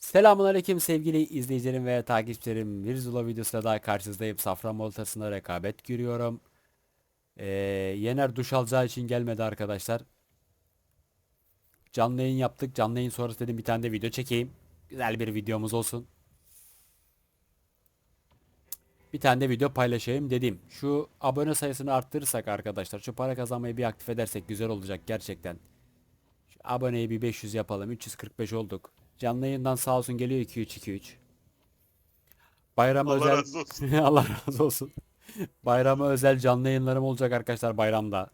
Selamünaleyküm sevgili izleyicilerim ve takipçilerim. Bir Zula videosuyla daha karşınızdayım. Safranbolu ortasında rekabet görüyorum. Ee, Yener duş alacağı için gelmedi arkadaşlar. Canlı yayın yaptık. Canlı yayın sonrası dedim bir tane de video çekeyim. Güzel bir videomuz olsun. Bir tane de video paylaşayım dedim. Şu abone sayısını arttırırsak arkadaşlar, şu para kazanmayı bir aktif edersek güzel olacak gerçekten. Şu aboneyi bir 500 yapalım. 345 olduk. Canlı yayından sağ olsun geliyor 2-3-2-3. Bayram Allah özel razı olsun. Allah razı olsun. Bayrama özel canlı yayınlarım olacak arkadaşlar bayramda.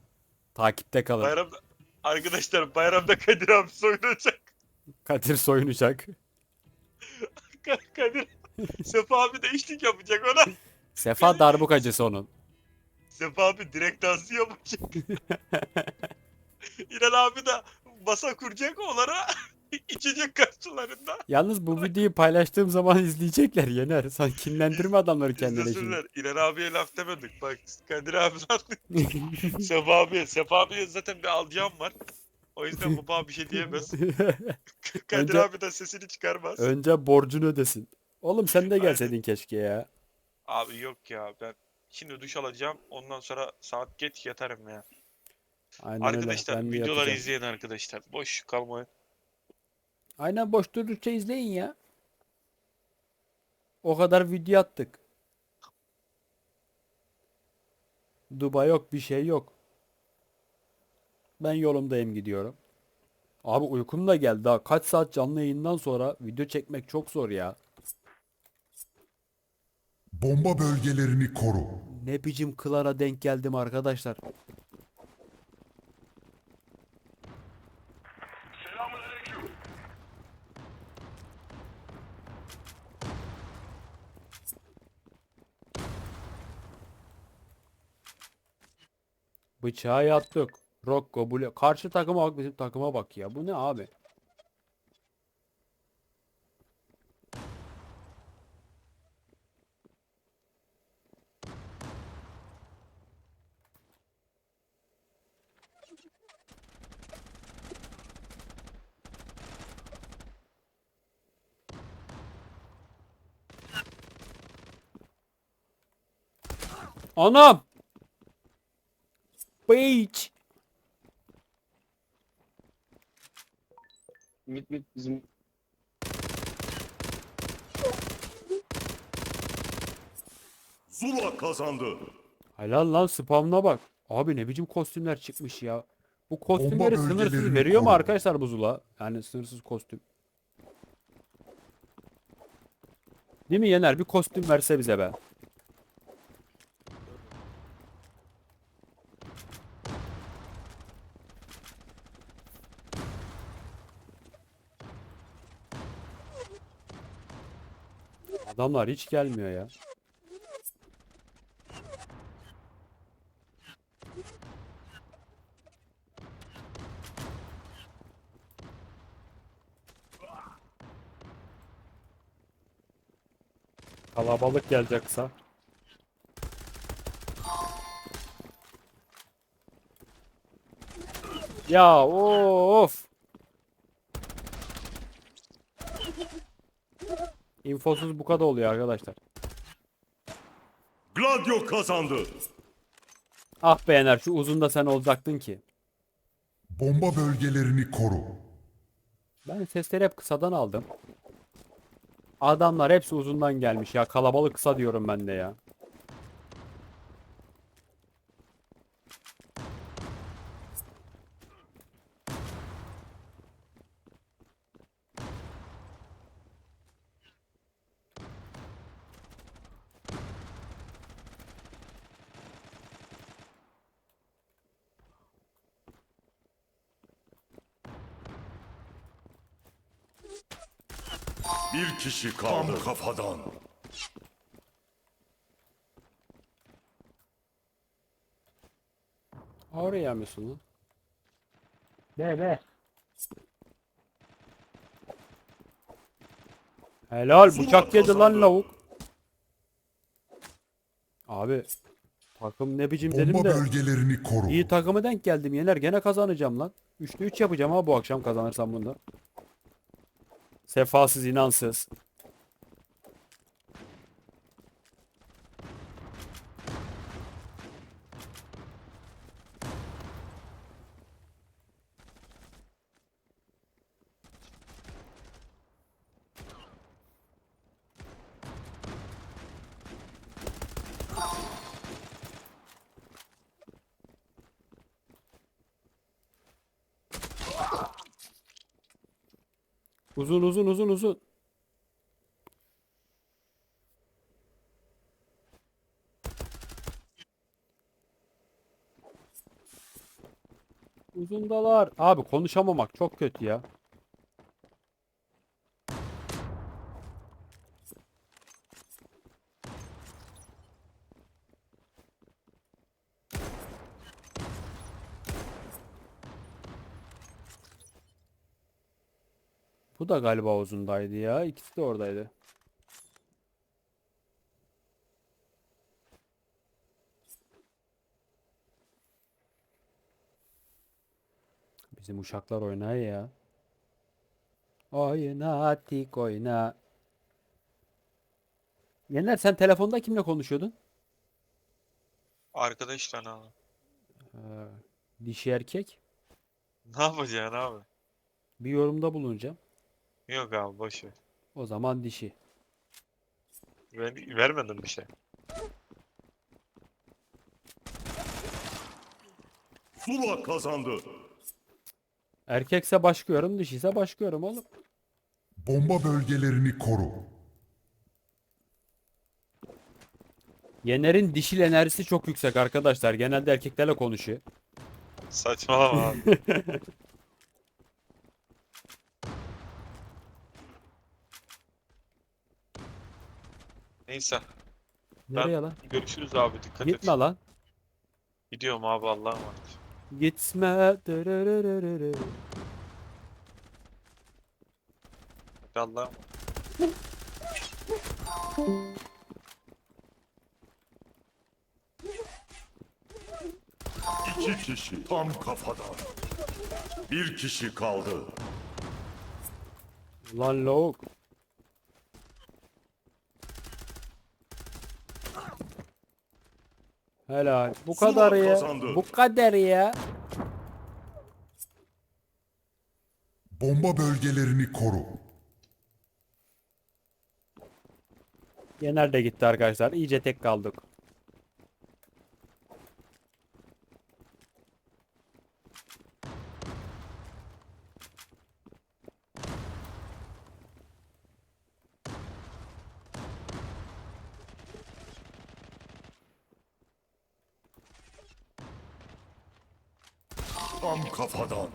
Takipte kalın. Bayramda arkadaşlar bayramda Kadir abi soyunacak. Kadir soyunacak. Ka- Kadir Sefa abi de eşlik yapacak ona. Sefa darbukacısı onun. Sefa abi direkt dansı yapacak. İnan abi de masa kuracak onlara içecek karşılarında. Yalnız bu videoyu paylaştığım zaman izleyecekler Yener. Sen kinlendirme adamları kendine şimdi. İzlesinler. İnan abiye laf demedik. Bak Kadir abi haklı. Sefa abi, Sefa abiye zaten bir alacağım var. O yüzden baba bir şey diyemez. Kadir Önce- abi de sesini çıkarmaz. Önce borcunu ödesin. Oğlum sen de gelseydin keşke ya. Abi yok ya ben şimdi duş alacağım. Ondan sonra saat geç yatarım ya. Aynen Arkadaşlar öyle. Ben de videoları yatacağım. izleyin arkadaşlar. Boş kalmayın. Aynen boş durdukça izleyin ya. O kadar video attık. Duba yok bir şey yok. Ben yolumdayım gidiyorum. Abi uykum da geldi daha. Kaç saat canlı yayından sonra video çekmek çok zor ya. Bomba bölgelerini koru. Ne biçim kılara denk geldim arkadaşlar. Bıçağı yattık. Rocco, Blue. Karşı takıma bak bizim takıma bak ya. Bu ne abi? Anam! Beach! Mit mit bizim Zula kazandı. Helal lan spamına bak. Abi ne biçim kostümler çıkmış ya. Bu kostümleri Bomba sınırsız bölgelerini veriyor mu koru. arkadaşlar buzula? Yani sınırsız kostüm. Değil mi Yener? Bir kostüm verse bize be. Adamlar hiç gelmiyor ya. Kalabalık gelecekse. Ya of. İnfosuz bu kadar oluyor arkadaşlar. Gladio kazandı. Ah be Yener şu uzunda sen olacaktın ki. Bomba bölgelerini koru. Ben sesleri hep kısadan aldım. Adamlar hepsi uzundan gelmiş ya. Kalabalık kısa diyorum ben de ya. Bir kişi kaldı. Tam kafadan. Oraya mısın lan? ne ne? Helal bıçak yedi lan lavuk. Abi takım ne biçim dedim Bomba de bölgelerini koru. iyi takıma denk geldim Yener gene kazanacağım lan. 3'te 3 yapacağım ha bu akşam kazanırsam bunda. Sefasız inansız. Uzun uzun uzun uzun. Uzundalar. Abi konuşamamak çok kötü ya. Bu da galiba uzundaydı ya. İkisi de oradaydı. Bizim uşaklar oynar ya. Oyna tik oyna. Yener sen telefonda kimle konuşuyordun? Arkadaşlar abi? Ee, dişi erkek. Ne yapacaksın abi? Bir yorumda bulunacağım. Yok abi boş ver. O zaman dişi. Ben vermedim bir şey. Zula kazandı. Erkekse başka yorum, dişiyse başka yorum oğlum. Bomba bölgelerini koru. Yener'in dişil enerjisi çok yüksek arkadaşlar. Genelde erkeklerle konuşuyor. Saçmalama abi. Neyse. Nereye lan? Görüşürüz abi dikkat Gitme et. lan. Gidiyorum abi Allah'a emanet. Gitme. Dırırırırırı. Hadi Allah'a emanet. İki kişi tam kafadan. Bir kişi kaldı. Lan lavuk. Helal. Bu Zula kadar ya. kazandı. Bu kadar ya. Bomba bölgelerini koru. Yener de gitti arkadaşlar. İyice tek kaldık. Tam kafadan.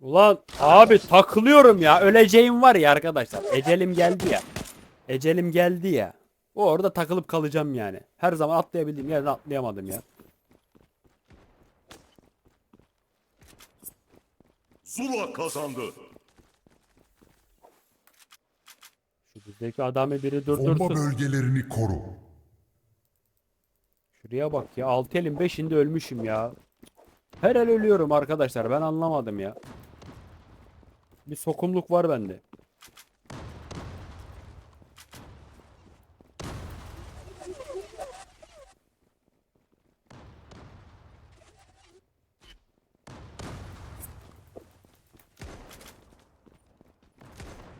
Ulan abi takılıyorum ya. Öleceğim var ya arkadaşlar. Ecelim geldi ya. Ecelim geldi ya. O orada takılıp kalacağım yani. Her zaman atlayabildiğim yerden atlayamadım ya. Zula kazandı. Şu bizdeki adamı biri Bomba durdursun. bölgelerini koru. Şuraya bak ya. 6 elin 5'inde ölmüşüm ya. Her el ölüyorum arkadaşlar. Ben anlamadım ya. Bir sokumluk var bende.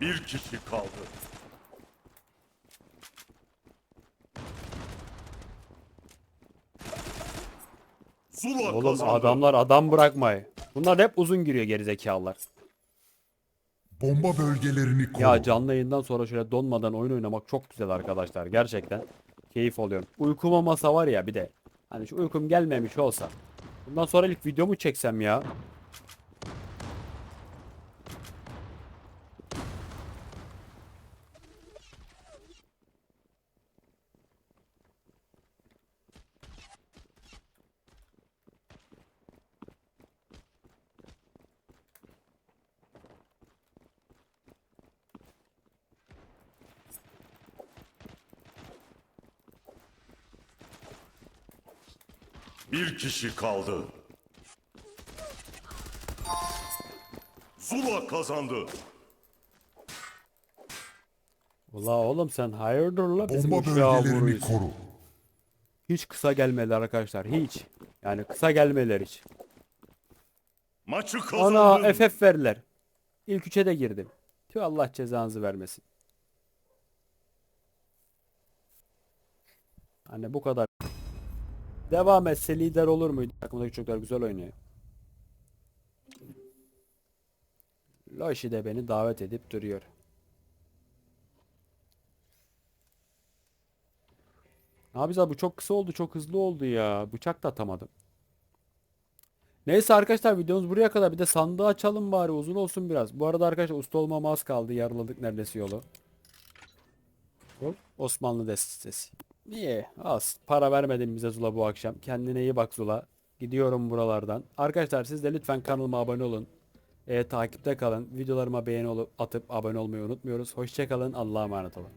Bir kişi kaldı. Zula Oğlum kazandı. adamlar adam bırakmayı. Bunlar hep uzun giriyor gerizekalılar. Bomba bölgelerini koru. Ya canlı yayından sonra şöyle donmadan oyun oynamak çok güzel arkadaşlar. Gerçekten keyif alıyorum. Uykuma masa var ya bir de. Hani şu uykum gelmemiş olsa. Bundan sonra ilk videomu çeksem ya. Bir kişi kaldı. Zula kazandı. Ula oğlum sen hayırdır la bizim Bomba uçağa bölgelerini vuruyorsun. koru. Hiç kısa gelmediler arkadaşlar hiç. Yani kısa gelmeler hiç. Maçı kazandın. Ana FF verdiler. İlk üçe de girdim. Tüh Allah cezanızı vermesin. Hani bu kadar. Devam etse lider olur muydu? Takımdaki çocuklar güzel oynuyor. Loşi de beni davet edip duruyor. Ne yapacağız? Bu çok kısa oldu. Çok hızlı oldu ya. Bıçak da atamadım. Neyse arkadaşlar videomuz buraya kadar. Bir de sandığı açalım bari. Uzun olsun biraz. Bu arada arkadaşlar usta olmama az kaldı. Yarıladık neredeyse yolu. Osmanlı destesi. İyi az. Para vermedin bize Zula bu akşam. Kendine iyi bak Zula. Gidiyorum buralardan. Arkadaşlar siz de lütfen kanalıma abone olun. E, takipte kalın. Videolarıma beğeni olup atıp abone olmayı unutmuyoruz. Hoşçakalın. Allah'a emanet olun.